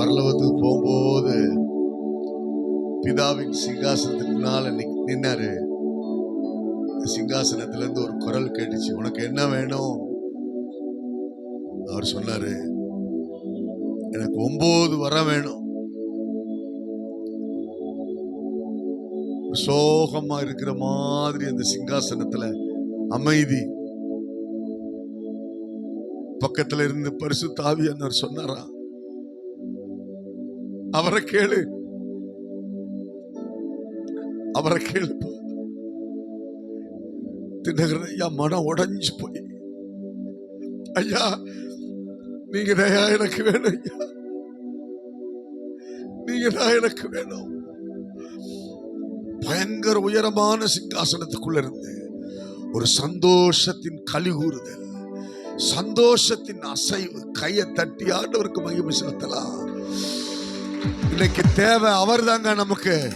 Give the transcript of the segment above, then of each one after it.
பரலோகத்துக்கு போகும்போது பிதாவின் சிங்காசனத்துக்கு முன்னால நிக்- நின்னாரு. இந்த சிங்காசனத்துல இருந்து ஒரு குரல் கேட்டுச்சு. உனக்கு என்ன வேணும்? அவர் சொன்னாரு எனக்கு ஒன்பது வரம் வேணும். சோகமா இருக்கிற மாதிரி அந்த சிங்காசனத்துல அமைதி. பக்கத்துல இருந்து பரிசு தாவியானவர் சொன்னாரா அவரை கேளு. அவரை கேளு. தினகரன் ஐயா மனம் உடஞ்சு போய். ஐயா நீங்க தான் எனக்கு வேணும் ஐயா. நீங்க தான் எனக்கு வேணும். பயங்கர உயரமான சிங்காசனத்துக்குள்ள இருந்து ஒரு சந்தோஷத்தின் கலிகூறுதல் சந்தோஷத்தின் அசைவு கையை தட்டி ஆண்டவருக்கு மகிமை செலுத்தலாம். இன்னைக்கு தேவை அவர் தாங்க நமக்கு.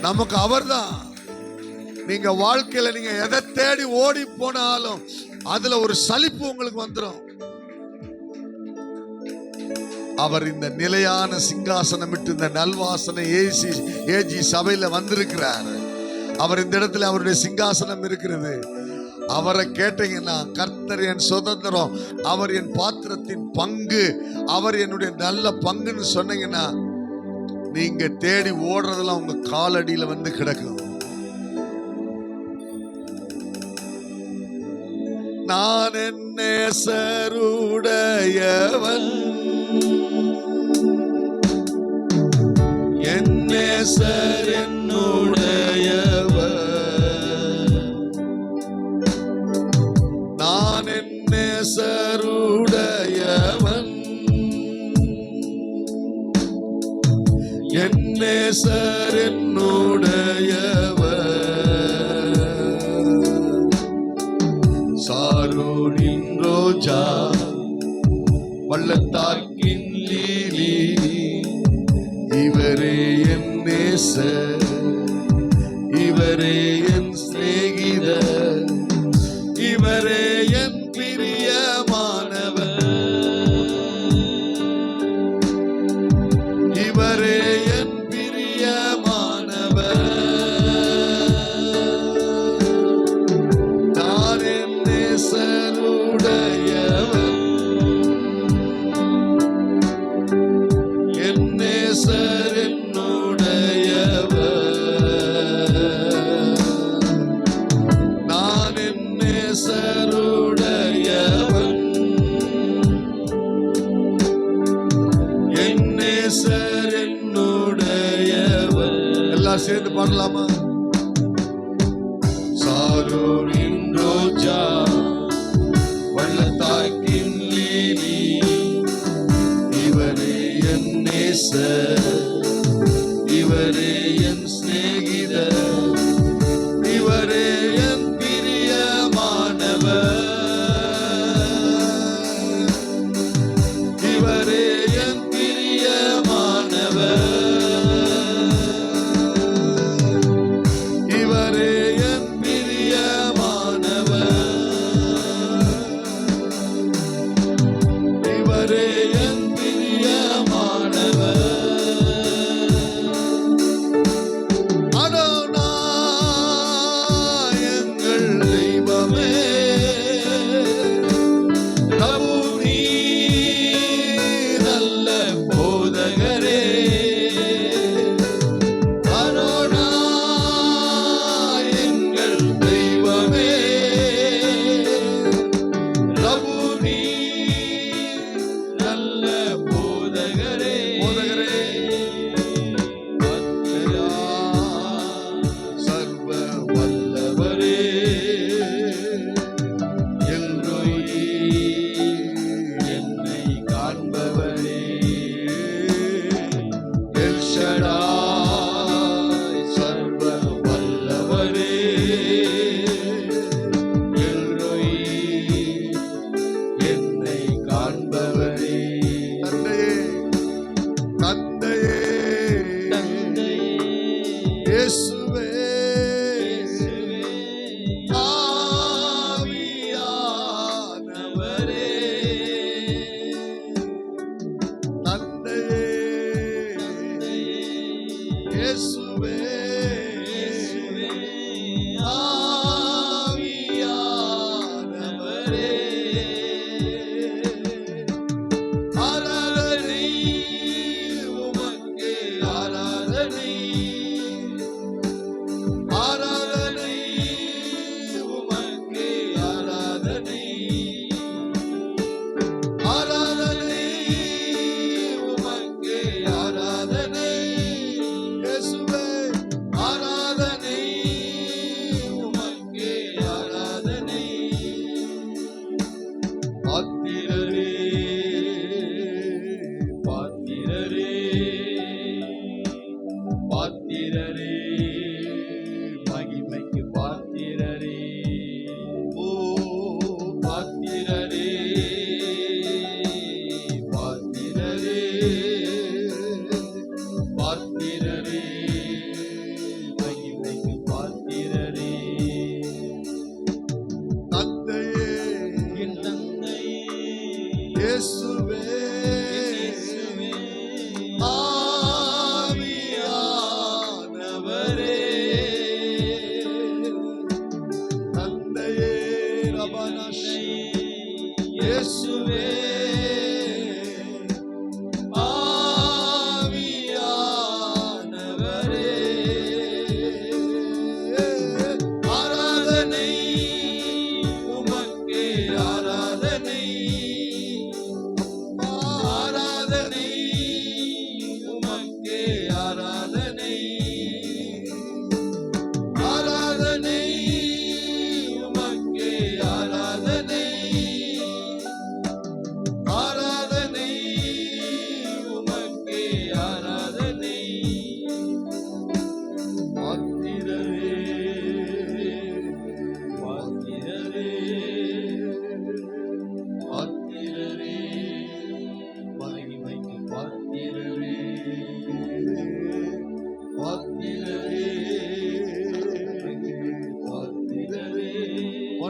நமக்கு அவர்தான். நீங்க வாழ்க்கையில நீங்க எதை தேடி ஓடி போனாலும் அதுல ஒரு சலிப்பு உங்களுக்கு வந்துடும் அவர் இந்த நிலையான சிங்காசனம் விட்டு இந்த நல்வாசனை ஏசி ஏஜி சபையில வந்திருக்கிறார். அவர் இந்த இடத்துல அவருடைய சிங்காசனம் இருக்கிறது. அவரை கேட்டீங்கன்னா கர்த்தர் என் சுதந்திரம் அவர் என் பாத்திரத்தின் பங்கு அவர் என்னுடைய நல்ல பங்குன்னு சொன்னீங்கன்னா நீங்க தேடி ஓடுறதெல்லாம் உங்க காலடியில வந்து கிடக்கும். நான் என்ன சருடையவன். என் இவரே என் சிநேகித இவரே என் பிரியமானவர். இவரே என் பிரியமானவர். நான் என் நேசருடையவர் என் நேசரே எல்லாம் இவரே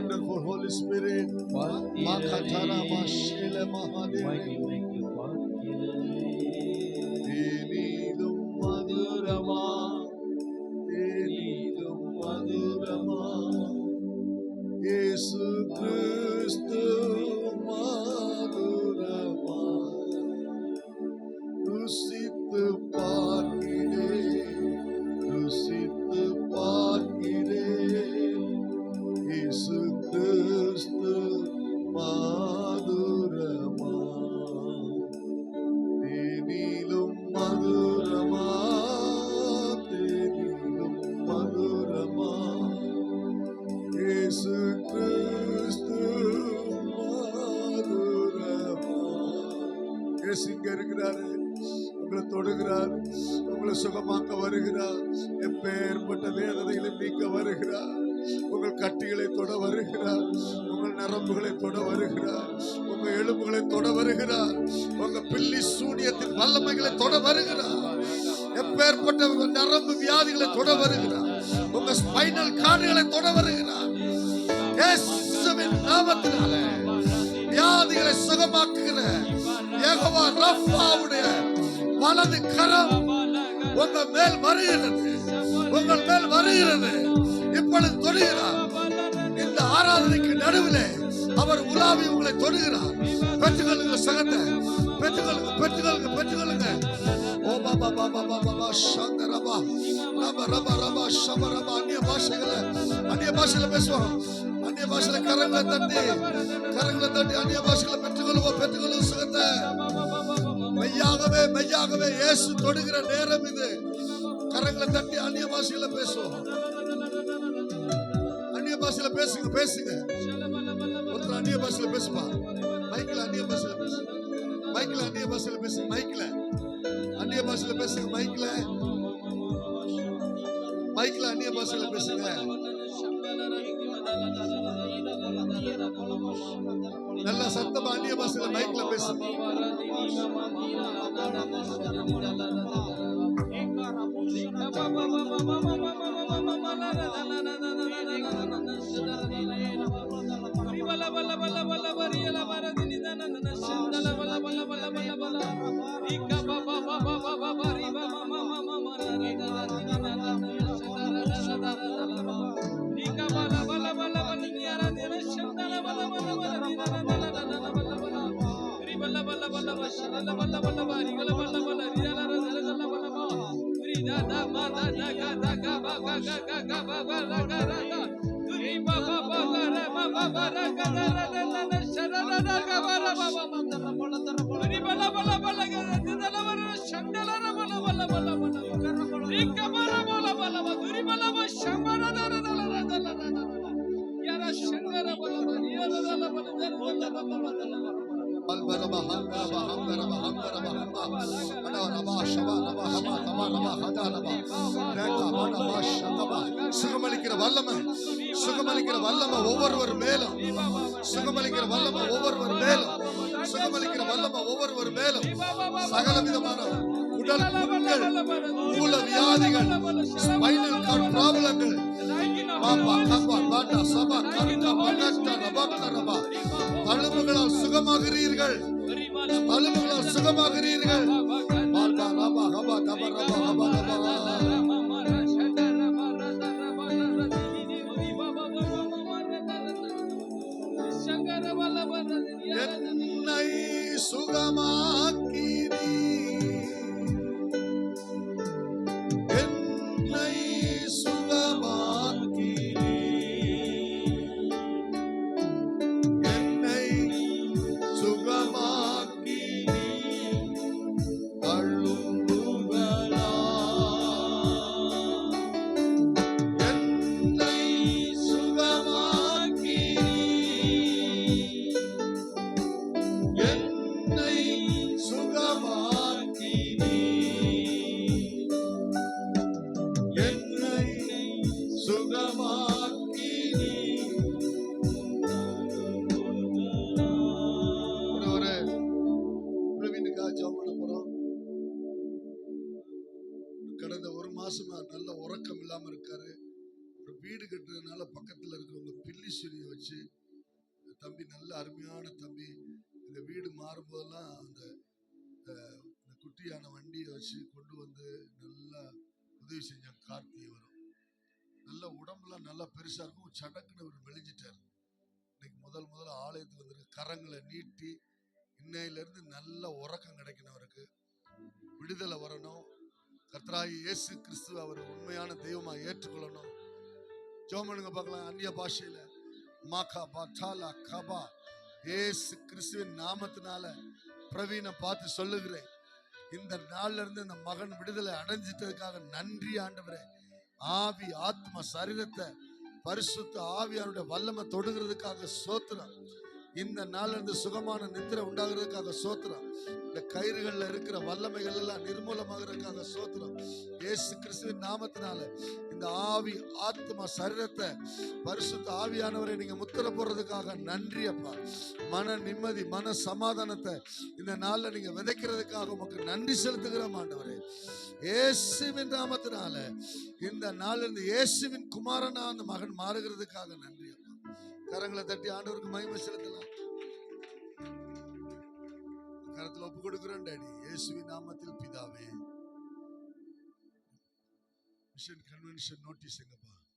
wonderful holy spirit சுகமாக்க வருகிறார். எப்பேற்பட்ட வேதனைகளை நீக்க வருகிறார். உங்கள் கட்டிகளை தொட வருகிறார். உங்கள் நரம்புகளை தொட வருகிறார். உங்க எலும்புகளை தொட வருகிறார். உங்க பில்லி சூனியத்தின் வல்லமைகளை தொட வருகிறார். எப்பேற்பட்ட நரம்பு வியாதிகளை தொட வருகிறார். உங்க ஸ்பைனல் கார்டுகளை தொட வருகிறார். இயேசுவின் நாமத்தினால வியாதிகளை சுகமாக்குகிற ஏகவா ரஃபாவுடைய வலது கரம் உங்க மேல் வருகிறது. உங்கள் மேல் வருகிறது. இப்பொழுது தொடுகிறார் இந்த ஆராதனைக்கு நடுவில் அவர் உலாவி உங்களை தொடுகிறார் பெற்றுக்கொள்ளுங்க சகத்தை. பெற்றுக்கொள்ளுங்க பெற்றுக்கொள்ளுங்க பெற்றுக்கொள்ளுங்க. ஓ பாபா பாபா பாபா பா சாந்த ரபா. ரப ரப ரபா ஷப ரபா. அந்நிய பாஷைகளை அந்நிய பாஷையில பேசுவோம். அந்நிய பாஷையில கரங்களை தட்டி கரங்களை தட்டி அந்நிய பாஷைகளை பெற்றுக்கொள்வோம் பெற்றுக்கொள்ளும் சுகத்தை. உண்மையாகவே மெய்யாகவே இயேசு தொடுகிற நேரம் இது. கரங்களை தட்டி அந்நிய பாஷையில பேசுவோம். அந்நிய பாஷையில பேசுங்க பேசுங்க. ஒருத்தர் அந்நிய பாஷையில பேசுப்பா மைக்கில் அந்நிய பாஷையில பேசு. மைக்கில் அந்நிய பாஷையில பேசுங்க மைக்கில் அந்நிய பாஷையில பேசுங்க மைக்கில் மைக்கில் அந்நிய பாஷையில பேசுங்க. நல்ல சத்தமா அந்நிய பாஷையில மைக்ல பேசுங்க அல்பரப ஹந்தரப ஹந்தரப ஹந்தரப ஹந்தா Ga ga ga ga சுகமளிக்கிற வல்லமை சுகமளிக்கிற வல்லமை ஒவ்வொருவர் மேலும். சுகமளிக்கிற வல்லமை ஒவ்வொருவர் மேலும். சுகமளிக்கிற வல்லமை ஒவ்வொருவர் மேலும். சகல விதமான உடல் புண்கள் மூல வியாதிகள் ஸ்பைனல் கார்டு ப்ராப்ளங்கள் பாப்பா கப்பா பாட்டா சபா கருக்கா பகஸ்டா ரபா கரபா. தழும்புகளால் சுகமாகிறீர்கள். தழும்புகளால் சுகமாகிறீர்கள். மாறும்போதெல்லாம் அந்த இந்த குட்டியான வண்டியை வச்சு கொண்டு வந்து நல்லா உதவி செஞ்சாங்க கார்த்தி வரும் நல்ல உடம்புலாம் நல்லா பெருசா இருக்கும். சடக்குன்னு அவர் மெலிஞ்சிட்டார். இன்னைக்கு முதல் முதல்ல ஆலயத்துக்கு வந்திருக்கு கரங்களை நீட்டி இன்னையில இருந்து நல்ல உறக்கம் கிடைக்கணும் அவருக்கு. விடுதலை வரணும். கர்த்தராகி இயேசு கிறிஸ்து அவர் உண்மையான தெய்வமா ஏற்றுக்கொள்ளணும். ஜோமனுங்க பார்க்கலாம். அந்நிய பாஷையில. மாகா பாட்டாலா கபா. ஏசு கிறிஸ்துவின் நாமத்தினால பிரவீனை பார்த்து சொல்லுகிறேன். இந்த நாள்ல இருந்து இந்த மகன் விடுதலை அடைஞ்சிட்டதுக்காக நன்றி ஆண்டவரே. ஆவி ஆத்ம சரீரத்தை பரிசுத்த ஆவியாருடைய வல்லமை தொடுகிறதுக்காக சோத்துறான் இந்த நாள்ல இருந்து சுகமான நித்திரை உண்டாகிறதுக்காக சோத்திரம். இந்த கயிறுகள்ல இருக்கிற வல்லமைகள் எல்லாம் நிர்மூலமாகிறதுக்காக சோத்திரம். ஏசு கிறிஸ்துவின் நாமத்தினால இந்த ஆவி ஆத்ம சரீரத்தை பரிசுத்த ஆவியானவரை நீங்க முத்திர போடுறதுக்காக நன்றி அப்பா. மன நிம்மதி மன சமாதானத்தை இந்த நாள்ல நீங்க விதைக்கிறதுக்காக உமக்கு நன்றி செலுத்துகிற ஆண்டவரே. இயேசுவின் நாமத்தினால இந்த நாள்ல இருந்து இயேசுவின் குமாரனா அந்த மகன் மாறுகிறதுக்காக நன்றி அப்பா கரங்களை தட்டி ஆண்டவருக்கு மகிமை செலுத்தலாம். கரத்துல ஒப்பு கொடுக்கிறோம் டாடி. இயேசுவின் நாமத்தில் பிதாவே. மிஷன் கன்வென்ஷன் நோட்டீஸ் எங்கப்பா?